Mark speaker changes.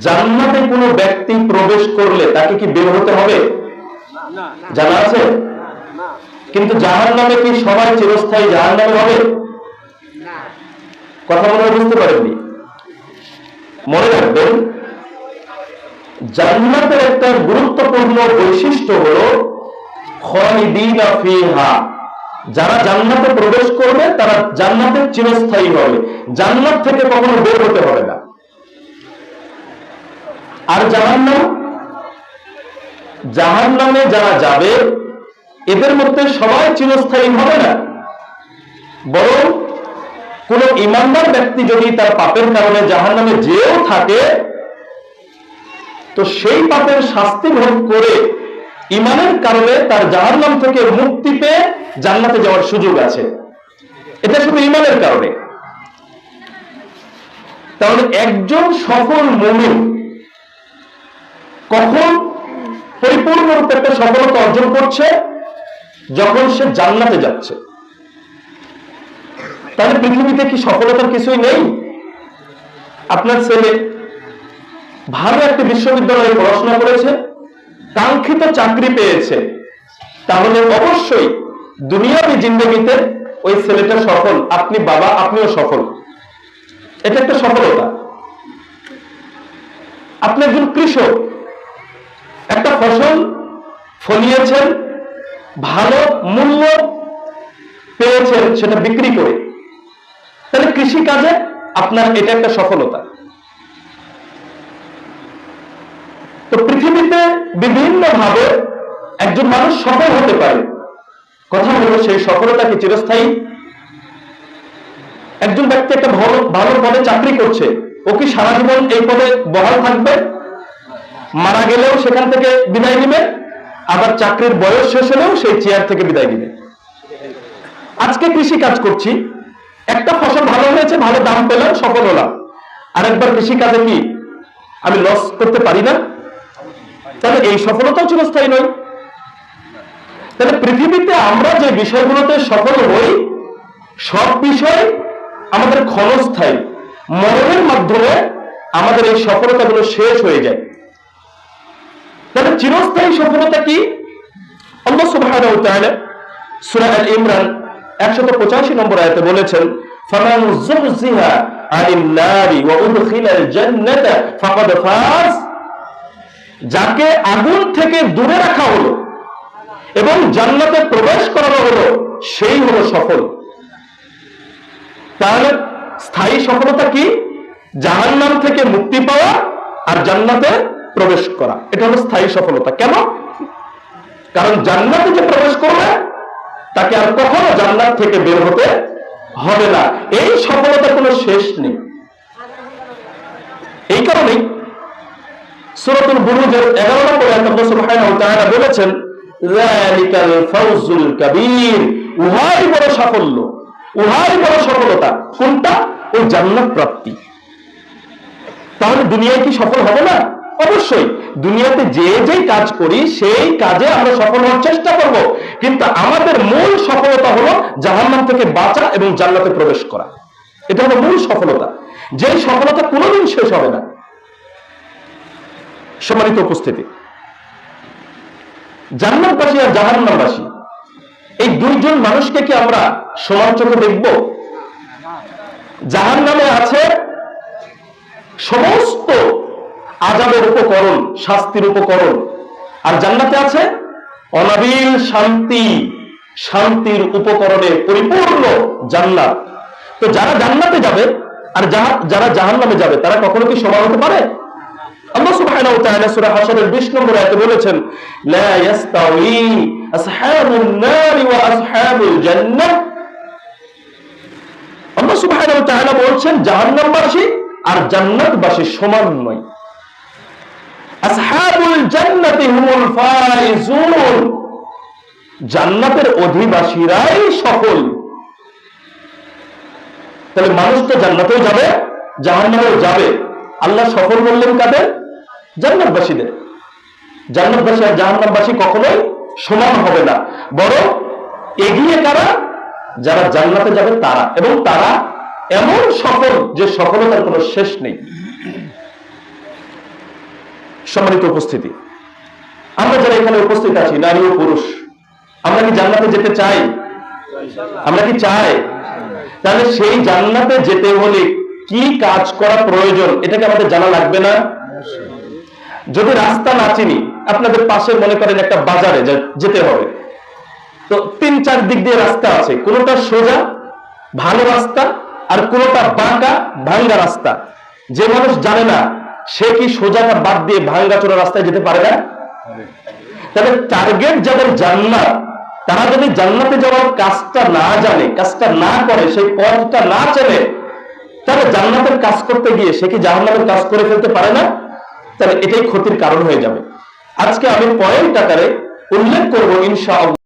Speaker 1: জান্নাতে কোনো ব্যক্তি প্রবেশ করলে তাকে কি বের হতে হবে? জানা আছে? কিন্তু জাহান নামে কি সবাই চিরস্থায়ী জাহান নামে হবে? কথা মনে বুঝতে পারেননি। মনে রাখবেন, জান্নাতের একটা গুরুত্বপূর্ণ বৈশিষ্ট্য হলো যারা জান্নাতে প্রবেশ করবে, তারা জান্নাতে চিরস্থায়ী হবে। জান্নাত থেকে কখনো বের হতে হবে না। আর জাহান্নাম? জাহান্নামে যারা যাবে, এদের মধ্যে সবাই চিরস্থায়ী হবে না। বরং কোন ইমানদার ব্যক্তি যদি তার পাপের কারণে জাহান্নামে যেও থাকে, তো সেই পাপের শাস্তি ভোগ করে ইমানের কারণে তার জাহান্নাম থেকে মুক্তি পেয়ে জান্নাতে যাওয়ার সুযোগ আছে। এটা শুধু ইমানের কারণে। তাহলে একজন সফল মুমিন কখন পরিপূর্ণরূপে একটা সফলতা অর্জন করছে? যখন সে জান্নাতে যাচ্ছে। তাহলে পৃথিবীতে কি সফলতার কিছুই নেই? আপনার ছেলে ভালো একটা বিশ্ববিদ্যালয়ে পড়াশোনা করেছে, কাঙ্ক্ষিত চাকরি পেয়েছে। তাহলে অবশ্যই দুনিয়াবি জিন্দগিতে ওই ছেলেটা সফল, আপনি বাবা, আপনিও সফল। এটা একটা সফলতা। আপনি একজন কৃষক ফসল ফলিয়েছেন, ভালো মূল্য পেয়েছেন সেটা বিক্রি করে। তাহলে কৃষি কাজে আপনার এটা একটা সফলতা। তো পৃথিবীতে বিভিন্ন ভাবে একজন মানুষ সফল হতে পারে। কথা হলো সেই সফলতা কি চিরস্থায়ী? একজন ব্যক্তি একটা ভালো ভালো পদে চাকরি করছে, ও কি সারা জীবন এই পদে বহাল থাকবে? মারা গেলেও সেখান থেকে বিদায় নিবে, আবার চাকরির বয়স শেষ হলেও সেই চেয়ার থেকে বিদায় নিবে। আজকে কৃষি কাজ করছি, একটা ফসল ভালো হয়েছে, ভালো দাম পেলাম, সফল হলাম। আরেকবার কৃষি কাজে কি? আমি লস করতে পারি না। তাহলে এই সফলতাও চিরস্থায়ী নয়। তাহলে পৃথিবীতে আমরা যে বিষয়গুলোতে সফল হই, সব বিষয় আমাদের ক্ষণস্থায়ী। মরণের মাধ্যমে আমাদের এই সফলতাগুলো শেষ হয়ে যায়। তাহলে চিরস্থায়ী সফলতা কি? আল্লাহ সুবহানাহু তাআলা সূরা আল ইমরান 185 নম্বর আয়াতে বলেছেন যাকে আগুন থেকে দূরে রাখা হলো এবং জান্নাতে প্রবেশ করানো হলো, সেই হলো সফল। তাহলে স্থায়ী সফলতা কি? জাহান্নাম থেকে মুক্তি পাওয়া আর জান্নাতে প্রবেশ করা। এটা হলো স্থায়ী সফলতা। কেন? কারণ জান্নাতে যে প্রবেশ করবে, তাকে আর কখনো জান্নাত থেকে বের হতে হবে না। এই সফলতার কোনো শেষ নেই। এই কারণেই সূরাতুল বুরুজের 11 নম্বর আল্লাহ সুবহানাহু ওয়া তাআলা বলেছেন, যালিকাল ফাউজুল কাবীর। উহাই বড় সাফল্য। উহাই বড় সফলতা। কোনটা? ওই জান্নাত প্রাপ্তি। তাহলে দুনিয়ায় কি সফল হবে না? অবশ্যই দুনিয়াতে যে যে কাজ করি, সেই কাজে আমরা সফল হওয়ার চেষ্টা করব। কিন্তু আমাদের মূল সফলতা হলো জাহান্নাম থেকে বাঁচা এবং জান্নাতে প্রবেশ করা। এটা হলো মূল সফলতা। যেই সফলতা কোনোদিন শেষ হবে না। সম্মানিত উপস্থিতি, জান্নাতবাসী আর জাহান্নামবাসী, এই দুইজন মানুষকে কি আমরা সমান চোখে দেখব? জাহান্নামে আছে সমস্ত আজাবের উপকরণ, শাস্তির উপকরণ। আর জান্নাতে আছে অনাবিল শান্তি, শান্তির উপকরণে পরিপূর্ণ জান্নাত। তো যারা জান্নাতে যাবে, আর যারা যারা জাহান্নামে যাবে, তারা কখনো কি সমান হতে পারে? আল্লাহ সুবহানাহু ওয়া তাআলা সূরা হাশরের 20 নম্বর আয়াতে বলেছেন, লা ইয়াস্তাউই আসহাবুন নার ওয়া আসহাবুল জান্নাহ। আল্লাহ সুবহানাহু ওয়া তাআলা বলছেন, জাহান্নামবাসী আর জান্নাতবাসী সমান নয়। আসহাবুল জান্নাতি হুমুল ফাইজুন জান্নাতের অধিবাসীরাই সফল। তাহলে মানুষ তো জান্নাতেও যাবে, জাহান্নামেও যাবে। আল্লাহ সফল বললেন কাদের? জান্নাতবাসীদের। জান্নাতবাসী আর জাহান্নামবাসী কখনোই সমান হবে না। বড় এগিয়ে কারা? যারা জান্নাতে যাবে তারা। এবং তারা এমন সফল যে সফলতার কোনো শেষ নেই। সম্মানিত উপস্থিতি। আমরা যারা এখানে উপস্থিত আছি, নারী ও পুরুষ, আমরা কি জান্নাতে যেতে চাই? আমরা কি চাই? তাহলে সেই জান্নাতে যেতে হলে কি কাজ করা প্রয়োজন, এটাকে আমাদের জানা লাগবে না? যদি রাস্তা না চিনি, আপনাদের পাশে মনে করেন একটা বাজারে যেতে হবে। তো তিন চার দিক দিয়ে রাস্তা আছে, কোনোটা সোজা, ভালো রাস্তা, আর কোনোটা বাঁকা, ভাঙ্গা রাস্তা। যে মানুষ জানে না সে কি সোজাটা বাদ দিয়ে ভাঙ্গা চোরা রাস্তায় যেতে পারে না? তাহলে টার্গেট যাদের জান্নাত, তারা যদি জান্নাতে যাওয়ার কাজটা না জানে, কাজটা না করে, সেই পথটা না চেনে, তাহলে জান্নাতের কাজ করতে গিয়ে সে কি জাহান্নামের কাজ করে ফেলতে পারে না? তাহলে এটাই ক্ষতির কারণ হয়ে যাবে। আজকে আমি পয়েন্ট আকারে উল্লেখ করব, ইনশাআল্লাহ।